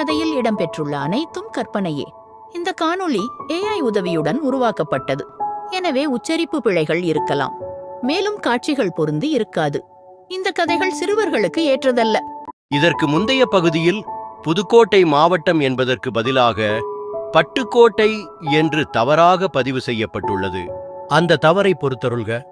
கதையில் இடம்பெற்றுள்ள அனைத்தும் கற்பனையே. இந்த காணொளி ஏஐ உதவியுடன் உருவாக்கப்பட்டது. எனவே உச்சரிப்பு பிழைகள் இருக்கலாம். மேலும் காட்சிகள் பொருந்தி இருக்காது. இந்த கதைகள் சிறுவர்களுக்கு ஏற்றதல்ல. இதற்கு முந்தைய பகுதியில் புதுக்கோட்டை மாவட்டம் என்பதற்கு பதிலாக பட்டுக்கோட்டை என்று தவறாக பதிவு செய்யப்பட்டுள்ளது. அந்த தவறை பொறுத்தருள்க.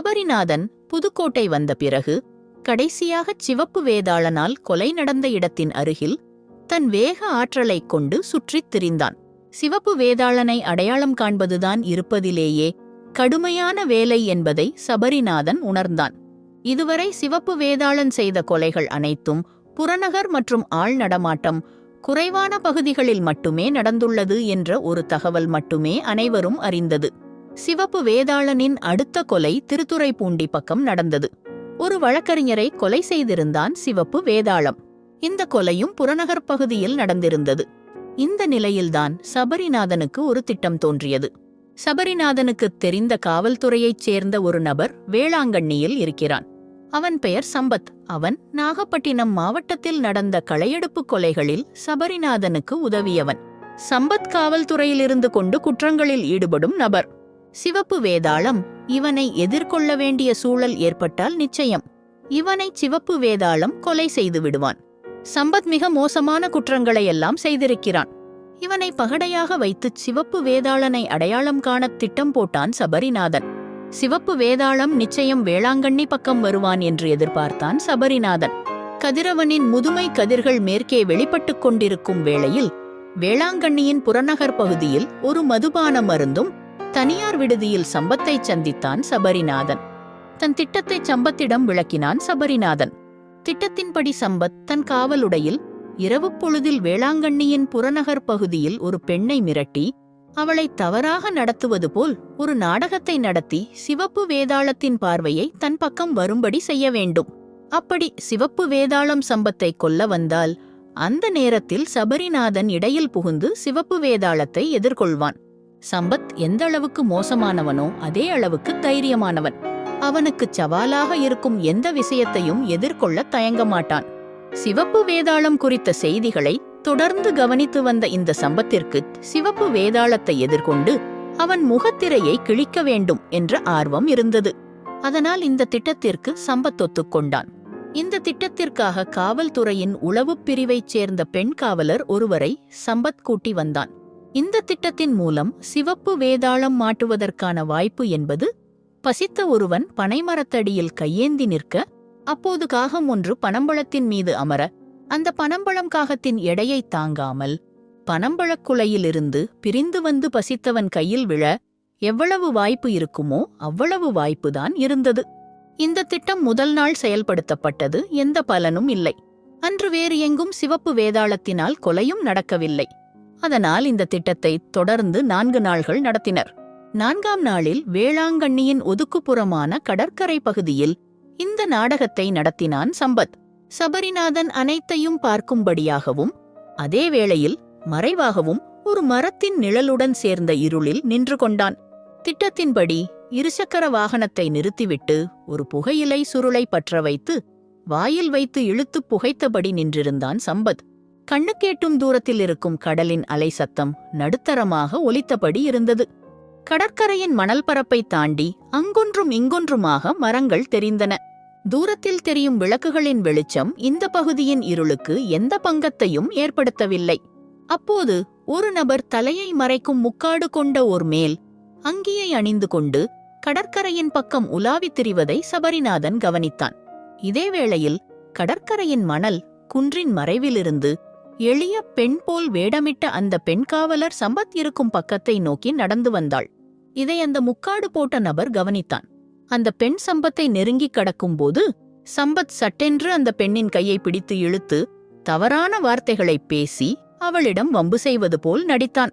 சபரிநாதன் புதுக்கோட்டை வந்த பிறகு கடைசியாக சிவப்பு வேதாளனால் கொலை நடந்த இடத்தின் அருகில் தன் வேக ஆற்றலைக் கொண்டு சுற்றித் திரிந்தான். சிவப்பு வேதாளனை அடையாளம் காண்பதுதான் இருப்பதிலேயே கடுமையான வேலை என்பதை சபரிநாதன் உணர்ந்தான். இதுவரை சிவப்பு வேதாளன் செய்த கொலைகள் அனைத்தும் புறநகர் மற்றும் ஆள் நடமாட்டம் குறைவான பகுதிகளில் மட்டுமே நடந்துள்ளது என்ற ஒரு தகவல் மட்டுமே அனைவரும் அறிந்தது. சிவப்பு வேதாளனின் அடுத்த கொலை திருத்துறைப்பூண்டி பக்கம் நடந்தது. ஒரு வழக்கறிஞரை கொலை செய்திருந்தான் சிவப்பு வேதாளம். இந்த கொலையும் புறநகர் பகுதியில் நடந்திருந்தது. இந்த நிலையில்தான் சபரிநாதனுக்கு ஒரு திட்டம் தோன்றியது. சபரிநாதனுக்கு தெரிந்த காவல்துறையைச் சேர்ந்த ஒரு நபர் வேளாங்கண்ணியில் இருக்கிறான். அவன் பெயர் சம்பத். அவன் நாகப்பட்டினம் மாவட்டத்தில் நடந்த களையெடுப்பு கொலைகளில் சபரிநாதனுக்கு உதவியவன். சம்பத் காவல்துறையிலிருந்து கொண்டு குற்றங்களில் ஈடுபடும் நபர். சிவப்பு வேதாளம் இவனை எதிர்கொள்ள வேண்டிய சூழல் ஏற்பட்டால் நிச்சயம். இவனை சிவப்பு வேதாளம் கொலை செய்து விடுவான். சம்பத் மிக மோசமான குற்றங்களை எல்லாம் செய்திருக்கிறான். இவனை பகடையாக வைத்து சிவப்பு வேதாளனை அடையாளம் காணத் திட்டம் போட்டான் சபரிநாதன். சிவப்பு வேதாளம் நிச்சயம் வேளாங்கண்ணி பக்கம் வருவான் என்று எதிர்பார்த்தான் சபரிநாதன். கதிரவனின் முதுமை கதிர்கள் மேற்கே வெளிப்பட்டுக் கொண்டிருக்கும் வேளையில் வேளாங்கண்ணியின் புறநகர் பகுதியில் ஒரு மதுபான மருந்தும் தனியார் விடுதியில் சம்பத்தை சந்தித்தான் சபரிநாதன். தன் திட்டத்தை சம்பத்திடம் விளக்கினான் சபரிநாதன். திட்டத்தின்படி சம்பத் தன் காவலுடையில் இரவு பொழுதில் வேளாங்கண்ணியின் புறநகர் பகுதியில் ஒரு பெண்ணை மிரட்டி அவளை தவறாக நடத்துவது போல் ஒரு நாடகத்தை நடத்தி சிவப்பு வேதாளத்தின் பார்வையை தன் பக்கம் வரும்படி செய்ய வேண்டும். அப்படி சிவப்பு வேதாளம் சம்பத்தை கொல்ல வந்தால் அந்த நேரத்தில் சபரிநாதன் இடையில் புகுந்து சிவப்பு வேதாளத்தை எதிர்கொள்வான். சம்பத் எந்த அளவுக்கு மோசமானவனோ அதே அளவுக்கு தைரியமானவன். அவனுக்கு சவாலாக இருக்கும் எந்த விஷயத்தையும் எதிர்கொள்ள தயங்க மாட்டான். சிவப்பு வேதாளம் குறித்த செய்திகளை தொடர்ந்து கவனித்து வந்த இந்த சம்பத்திற்கு சிவப்பு வேதாளத்தை எதிர்கொண்டு அவன் முகத்திரையை கிழிக்க வேண்டும் என்ற ஆர்வம் இருந்தது. அதனால் இந்த திட்டத்திற்கு சம்பத் ஒத்துக்கொண்டான் இந்த திட்டத்திற்காக காவல்துறையின் உளவுப் பிரிவைச் சேர்ந்த பெண் காவலர் ஒருவரை சம்பத் கூட்டி வந்தான். இந்த திட்டத்தின் மூலம் சிவப்பு வேதாளம் மாட்டுவதற்கான வாய்ப்பு என்பது பசித்த ஒருவன் பனைமரத்தடியில் கையேந்தி நிற்க அப்போது காகம் ஒன்று பனம்பழத்தின் மீது அமர அந்த பனம்பழம் காகத்தின் எடையை தாங்காமல் பனம்பழக் குலையிலிருந்து பிரிந்து வந்து பசித்தவன் கையில் விழ எவ்வளவு வாய்ப்பு இருக்குமோ அவ்வளவு வாய்ப்புதான் இருந்தது. இந்த திட்டம் முதல் நாள் செயல்படுத்தப்பட்டது எந்த பலனும் இல்லை. அன்று வேறு எங்கும் சிவப்பு வேதாளத்தினால் கொலையும் நடக்கவில்லை. அதனால் இந்த திட்டத்தை தொடர்ந்து நான்கு நாள்கள் நடத்தினர். நான்காம் நாளில் வேளாங்கண்ணியின் ஒதுக்குப்புறமான கடற்கரை பகுதியில் இந்த நாடகத்தை நடத்தினான் சம்பத். சபரிநாதன் அனைத்தையும் பார்க்கும்படியாகவும் அதே வேளையில் மறைவாகவும் ஒரு மரத்தின் நிழலுடன் சேர்ந்த இருளில் நின்று கொண்டான். திட்டத்தின்படி இருசக்கர வாகனத்தை நிறுத்திவிட்டு ஒரு புகையிலை சுருளை பற்ற வைத்து வாயில் வைத்து இழுத்துப் புகைத்தபடி நின்றிருந்தான் சம்பத். கண்ணுக்கேட்டும் தூரத்தில் இருக்கும் கடலின் அலை சத்தம் நடுத்தரமாக ஒலித்தபடி இருந்தது. கடற்கரையின் மணல் பரப்பை தாண்டி அங்கொன்றும் இங்கொன்றுமாக மரங்கள் தெரிந்தன. தூரத்தில் தெரியும் விளக்குகளின் வெளிச்சம் இந்த பகுதியின் இருளுக்கு எந்த பங்கத்தையும் ஏற்படுத்தவில்லை. அப்போது ஒரு நபர் தலையை மறைக்கும் முக்காடு கொண்ட ஓர் மேல் அங்கியை அணிந்து கொண்டு கடற்கரையின் பக்கம் உலாவித் திரிவதை சபரிநாதன் கவனித்தான். இதேவேளையில் கடற்கரையின் மணல் குன்றின் மறைவிலிருந்து எளிய பெண் போல் வேடமிட்ட அந்த பெண் காவலர் சம்பத் இருக்கும் பக்கத்தை நோக்கி நடந்து வந்தாள். இதை அந்த முக்காடு போட்ட நபர் கவனித்தான். அந்த பெண் சம்பத்தை நெருங்கிக் கடக்கும்போது சம்பத் சட்டென்று அந்த பெண்ணின் கையை பிடித்து இழுத்து தவறான வார்த்தைகளை பேசி அவளிடம் வம்பு செய்வது போல் நடித்தான்.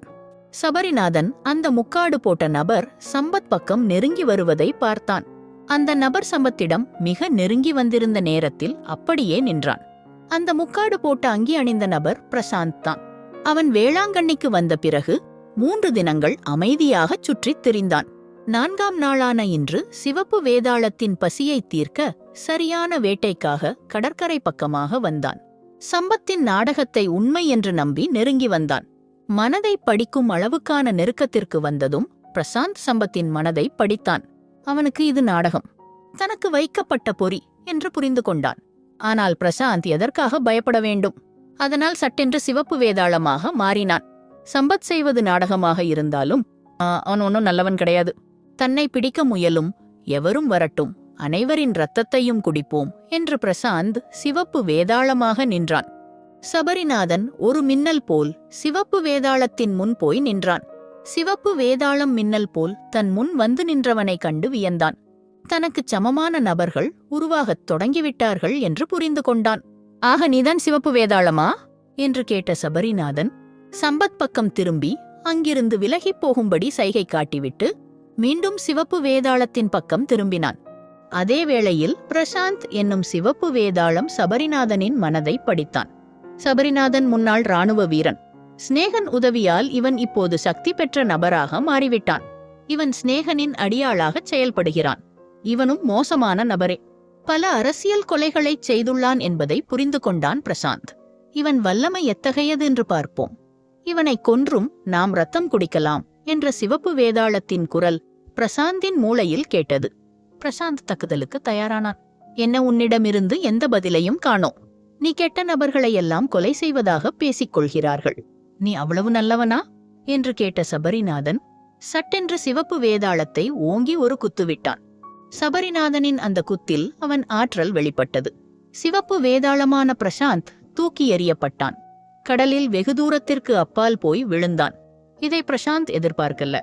சபரிநாதன் அந்த முக்காடு போட்ட நபர் சம்பத் பக்கம் நெருங்கி வருவதை பார்த்தான். அந்த நபர் சம்பத்திடம் மிக நெருங்கி வந்திருந்த நேரத்தில் அப்படியே நின்றான். அந்த முக்காடு போட்ட அங்கி அணிந்த நபர் பிரசாந்த் தான். அவன் வேளாங்கண்ணிக்கு வந்த பிறகு மூன்று தினங்கள் அமைதியாகச் சுற்றித் திரிந்தான். நான்காம் நாளான இன்று சிவப்பு வேதாளத்தின் பசியை தீர்க்க சரியான வேட்டைக்காக கடற்கரை பக்கமாக வந்தான். சம்பத்தின் நாடகத்தை உண்மை என்று நம்பி நெருங்கி வந்தான். மனதை படிக்கும் அளவுக்கான நெருக்கத்திற்கு வந்ததும் பிரசாந்த் சம்பத்தின் மனதை படித்தான். அவனுக்கு இது நாடகம். தனக்கு வைக்கப்பட்ட பொறி என்று புரிந்து கொண்டான். ஆனால் பிரசாந்த் எதற்காக பயப்பட வேண்டும்? அதனால் சட்டென்று சிவப்பு வேதாளமாக மாறினான். சம்பத் செய்வது நாடகமாக இருந்தாலும் "ஆ, அவன் ஒன்னும் நல்லவன் கிடையாது. தன்னை பிடிக்க முயலும் எவரும் வரட்டும் அனைவரின் ரத்தத்தையும் குடிப்போம் என்று பிரசாந்த் சிவப்பு வேதாளமாக நின்றான். சபரிநாதன் ஒரு மின்னல் போல் சிவப்பு வேதாளத்தின் முன் போய் நின்றான். சிவப்பு வேதாளம் மின்னல் போல் தன் முன் வந்து நின்றவனைக் கண்டு வியந்தான். தனக்குச் சமமான நபர்கள் உருவாகத் தொடங்கிவிட்டார்கள் என்று புரிந்து கொண்டான். ஆக நீதான் சிவப்பு வேதாளமா? என்று கேட்ட சபரிநாதன் சம்பத் பக்கம் திரும்பி அங்கிருந்து விலகிப் போகும்படி சைகை காட்டிவிட்டு மீண்டும் சிவப்பு வேதாளத்தின் பக்கம் திரும்பினான். அதே வேளையில் பிரசாந்த் என்னும் சிவப்பு வேதாளம் சபரிநாதனின் மனதை படித்தான். சபரிநாதன் முன்னாள் ராணுவ வீரன். சிநேகன் உதவியால் இவன் இப்போது சக்தி பெற்ற நபராக மாறிவிட்டான். இவன் சிநேகனின் அடியாளாகச் செயல்படுகிறான். இவனும் மோசமான நபரே. பல அரசியல் கொலைகளைச் செய்துள்ளான் என்பதை புரிந்து கொண்டான் பிரசாந்த். இவன் வல்லமை எத்தகையது என்று பார்ப்போம். இவனைக் கொன்றும் நாம் ரத்தம் குடிக்கலாம் என்ற சிவப்பு வேதாளத்தின் குரல் பிரசாந்தின் மூளையில் கேட்டது. பிரசாந்த் தக்குதலுக்கு தயாரானான். என்ன உன்னிடமிருந்து எந்த பதிலையும் காணோம். நீ கெட்ட நபர்களை எல்லாம் கொலை செய்வதாக பேசிக் கொள்கிறார்கள். நீ அவ்வளவு நல்லவனா? என்று கேட்ட சபரிநாதன் சட்டென்று சிவப்பு வேதாளத்தை ஓங்கி ஒரு குத்துவிட்டான். சபரிநாதனின் அந்த குத்தில் அவன் ஆற்றல் வெளிப்பட்டது. சிவப்பு வேதாளமான பிரசாந்த் தூக்கி எறியப்பட்டான். கடலில் வெகு தூரத்திற்கு அப்பால் போய் விழுந்தான். இதை பிரசாந்த் எதிர்பார்க்கல.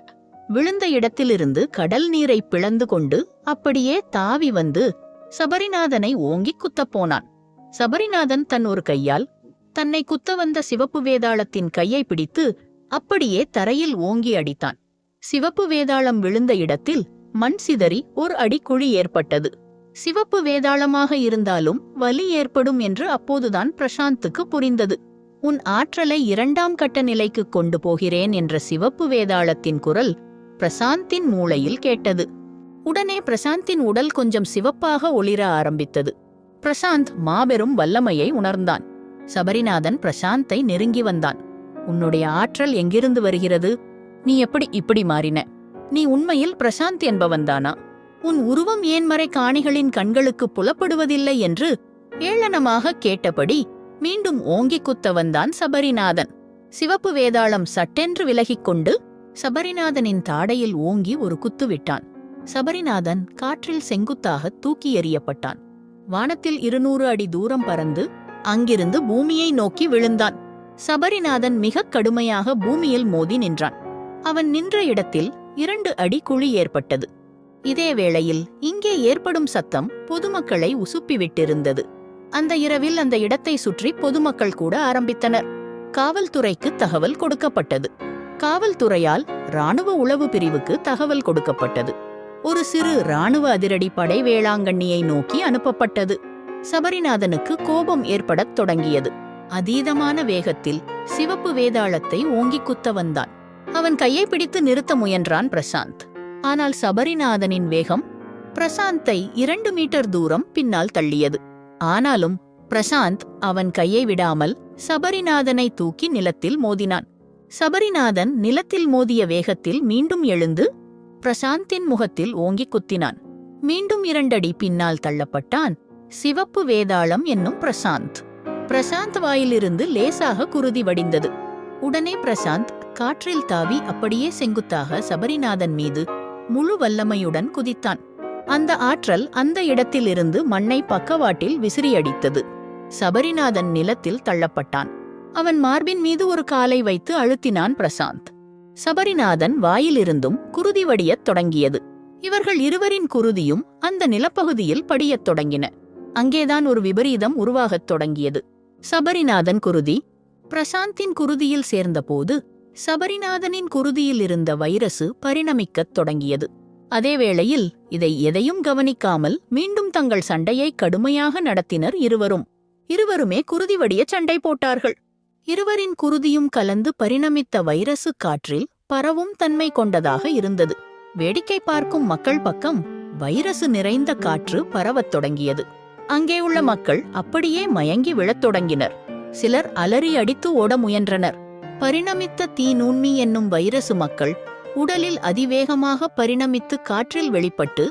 விழுந்த இடத்திலிருந்து கடல் நீரை பிளந்து கொண்டு அப்படியே தாவி வந்து சபரிநாதனை ஓங்கிக் குத்தப் போனான். சபரிநாதன் தன் ஒரு கையால் தன்னை குத்த வந்த சிவப்பு வேதாளத்தின் கையை பிடித்து அப்படியே தரையில் ஓங்கி அடித்தான். சிவப்பு வேதாளம் விழுந்த இடத்தில் மண் சிதறி ஒரு அடி குழி ஏற்பட்டது. சிவப்பு வேதாளமாக இருந்தாலும் வலி ஏற்படும் என்று அப்போதுதான் பிரசாந்துக்கு புரிந்தது. உன் ஆற்றலை இரண்டாம் கட்ட நிலைக்கு கொண்டு போகிறேன் என்ற சிவப்பு வேதாளத்தின் குரல் பிரசாந்தின் மூளையில் கேட்டது. உடனே பிரசாந்தின் உடல் கொஞ்சம் சிவப்பாக ஒளிர ஆரம்பித்தது. பிரசாந்த் மாபெரும் வல்லமையை உணர்ந்தான். சபரிநாதன் பிரசாந்தை நெருங்கி வந்தான். உன்னுடைய ஆற்றல் எங்கிருந்து வருகிறது? நீ எப்படி இப்படி மாறின? நீ உண்மையில் பிரசாந்த் என்பவன்தானா? உன் உருவம் ஏன் மறை காணிகளின் கண்களுக்கு புலப்படுவதில்லை என்று ஏளனமாக கேட்டபடி மீண்டும் ஓங்கிக் குத்தவன்தான் சபரிநாதன். சிவப்பு வேதாளம் சட்டென்று விலகிக் கொண்டு சபரிநாதனின் தாடையில் ஓங்கி ஒரு குத்து விட்டான். சபரிநாதன் காற்றில் செங்குத்தாக தூக்கி எறியப்பட்டான். வானத்தில் இருநூறு அடி தூரம் பறந்து அங்கிருந்து பூமியை நோக்கி விழுந்தான். சபரிநாதன் மிகக் கடுமையாக பூமியில் மோதி நின்றான். அவன் நின்ற இடத்தில் இரண்டு அடி குழி ஏற்பட்டது. இதே வேளையில் இங்கே ஏற்படும் சத்தம் பொதுமக்களை உசுப்பிவிட்டிருந்தது. அந்த இரவில் அந்த இடத்தை சுற்றி பொதுமக்கள் கூட ஆரம்பித்தனர். காவல்துறைக்கு தகவல் கொடுக்கப்பட்டது. காவல்துறையால் ராணுவ உளவு பிரிவுக்கு தகவல் கொடுக்கப்பட்டது. ஒரு சிறு ராணுவ அதிரடி படை வேளாங்கண்ணியை நோக்கி அனுப்பப்பட்டது. சபரிநாதனுக்கு கோபம் ஏற்படத் தொடங்கியது. அதீதமான வேகத்தில் சிவப்பு வேதாளத்தை ஓங்கிக் குத்த வந்தான் அவன் கையை பிடித்து நிறுத்த முயன்றான் பிரசாந்த். ஆனால் சபரிநாதனின் வேகம் பிரசாந்தை இரண்டு மீட்டர் தூரம் பின்னால் தள்ளியது. ஆனாலும் பிரசாந்த் அவன் கையை விடாமல் சபரிநாதனை தூக்கி நிலத்தில் மோதினான். சபரிநாதன் நிலத்தில் மோதிய வேகத்தில் மீண்டும் எழுந்து பிரசாந்தின் முகத்தில் ஓங்கிக் குத்தினான். மீண்டும் இரண்டடி பின்னால் தள்ளப்பட்டான் சிவப்பு வேதாளம் என்னும் பிரசாந்த். பிரசாந்த் வாயிலிருந்து லேசாக குருதி வடிந்தது. உடனே பிரசாந்த் காற்றில் தாவி அப்படியே செங்குத்தாக சபரிநாதன் மீது முழு வல்லமையுடன் குதித்தான். அந்த ஆற்றல் அந்த இடத்திலிருந்து மண்ணை பக்கவாட்டில் விசிறியடித்தது. சபரிநாதன் நிலத்தில் தள்ளப்பட்டான். அவன் மார்பின் மீது ஒரு காலை வைத்து அழுத்தினான் பிரசாந்த். சபரிநாதன் வாயிலிருந்தும் குருதி வடியத் தொடங்கியது. இவர்கள் இருவரின் குருதியும் அந்த நிலப்பகுதியில் படியத் தொடங்கின. அங்கேதான் ஒரு விபரீதம் உருவாகத் தொடங்கியது. சபரிநாதன் குருதி பிரசாந்தின் குருதியில் சேர்ந்தபோது சபரிநாதனின் குருதியில் இருந்த வைரசு பரிணமிக்கத் தொடங்கியது. அதேவேளையில் இதை எதையும் கவனிக்காமல் மீண்டும் தங்கள் சண்டையை கடுமையாக நடத்தினர் இருவரும். இருவருமே குருதி வடிய சண்டை போட்டார்கள். இருவரின் குருதியும் கலந்து பரிணமித்த வைரசு காற்றில் பரவும் தன்மை கொண்டதாக இருந்தது. வேடிக்கை பார்க்கும் மக்கள் பக்கம் வைரசு நிறைந்த காற்று பரவத் தொடங்கியது. அங்கே உள்ள மக்கள் அப்படியே மயங்கி விழத் தொடங்கினர். சிலர் அலறி அடித்து ஓட முயன்றனர். பரிணமித்த தீநுண்மி என்னும் வைரசு மக்கள் உடலில் அதிவேகமாக பரிணமித்து காற்றில் வெளிப்பட்டு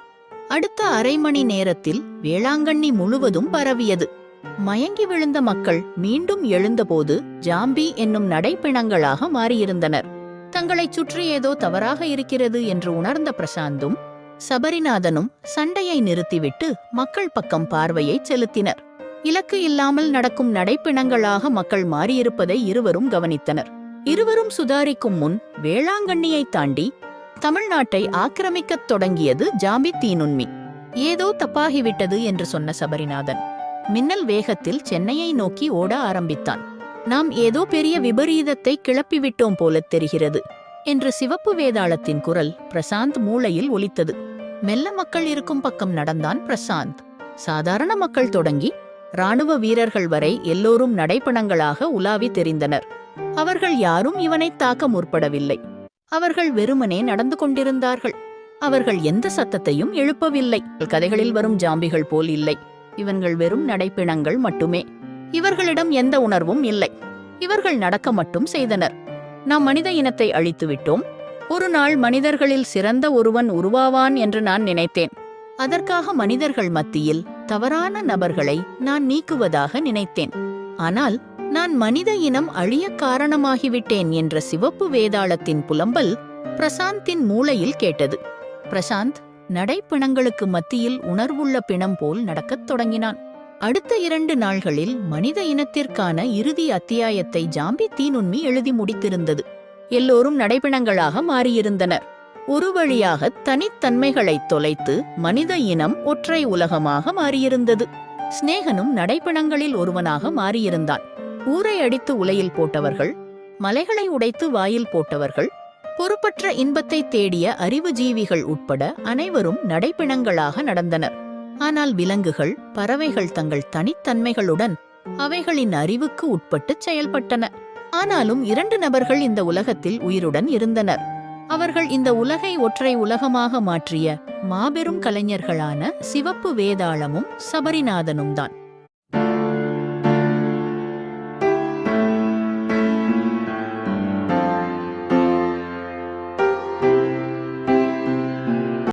அடுத்த அரை மணி நேரத்தில் வேளாங்கண்ணி முழுவதும் பரவியது. மயங்கி விழுந்த மக்கள் மீண்டும் எழுந்தபோது ஜாம்பி என்னும் நடைப்பிணங்களாக மாறியிருந்தனர். தங்களைச் சுற்றி ஏதோ தவறாக இருக்கிறது என்று உணர்ந்த பிரசாந்தும் சபரிநாதனும் சண்டையை நிறுத்திவிட்டு மக்கள் பக்கம் பார்வையை செலுத்தினர். இலக்கு இல்லாமல் நடக்கும் நடைப்பிணங்களாக மக்கள் மாறியிருப்பதை இருவரும் கவனித்தனர். இருவரும் சுதாரிக்கும் முன் வேளாங்கண்ணியை தாண்டி தமிழ்நாட்டை ஆக்கிரமிக்கத் தொடங்கியது ஜாம்பி தீநுண்மி ஏதோ தப்பாகிவிட்டது என்று சொன்ன சபரிநாதன். மின்னல் வேகத்தில் சென்னையை நோக்கி ஓட ஆரம்பித்தான். நாம் ஏதோ பெரிய விபரீதத்தை கிளப்பிவிட்டோம் போலத் தெரிகிறது என்று சிவப்பு வேதாளத்தின் குரல் பிரசாந்த் மூளையில் ஒலித்தது. மெல்ல மக்கள் இருக்கும் பக்கம் நடந்தான் பிரசாந்த். சாதாரண மக்கள் தொடங்கி ராணுவ வீரர்கள் வரை எல்லோரும் நடைப்பணங்களாக உலாவி தெரிந்தனர். அவர்கள் யாரும் இவனை தாக்க முற்படவில்லை. அவர்கள் வெறுமனே நடந்து கொண்டிருந்தார்கள். அவர்கள் எந்த சத்தத்தையும் எழுப்பவில்லை. கதைகளில் வரும் ஜாம்பிகள் போல் இல்லை. இவன்கள் வெறும் நடைப்பிணங்கள் மட்டுமே. இவர்களிடம் எந்த உணர்வும் இல்லை. இவர்கள் நடக்க மட்டும் செய்தனர். நாம் மனித இனத்தை அழித்து விட்டோம் ஒரு நாள் மனிதர்களில் சிறந்த ஒருவன் உருவாவான் என்று நான் நினைத்தேன். அதற்காக மனிதர்கள் மத்தியில் தவறான நபர்களை நான் நீக்குவதாக நினைத்தேன். ஆனால் நான் மனித இனம் அழிய காரணமாகிவிட்டேன் என்ற சிவப்பு வேதாளத்தின் புலம்பல் பிரசாந்தின் மூளையில் கேட்டது. பிரசாந்த் நடைப்பிணங்களுக்கு மத்தியில் உணர்வுள்ள பிணம் போல் நடக்கத் தொடங்கினான். அடுத்த இரண்டு நாள்களில் மனித இனத்திற்கான இறுதி அத்தியாயத்தை ஜாம்பி தீநுண்மி எழுதி முடித்திருந்தது. எல்லோரும் நடைப்பிணங்களாக மாறியிருந்தனர். ஒரு வழியாக தனித்தன்மைகளைத் தொலைத்து மனித இனம் ஒற்றை உலகமாக மாறியிருந்தது. சிநேகனும் நடைப்பிணங்களில் ஒருவனாக மாறியிருந்தான். ஊரை அடித்து உலையில் போட்டவர்கள் மலைகளை உடைத்து வாயில் போட்டவர்கள் பொறுப்பற்ற இன்பத்தை தேடிய அறிவு ஜீவிகள் உட்பட அனைவரும் நடைப்பிணங்களாக நடந்தனர். ஆனால் விலங்குகள் பறவைகள் தங்கள் தனித்தன்மைகளுடன் அவைகளின் அறிவுக்கு உட்பட்டுச் செயல்பட்டன. ஆனாலும் இரண்டு நபர்கள் இந்த உலகத்தில் உயிருடன் இருந்தனர். அவர்கள் இந்த உலகை ஒற்றை உலகமாக மாற்றிய மாபெரும் கலைஞர்களான சிவப்பு வேதாளமும் சபரிநாதனும் தான்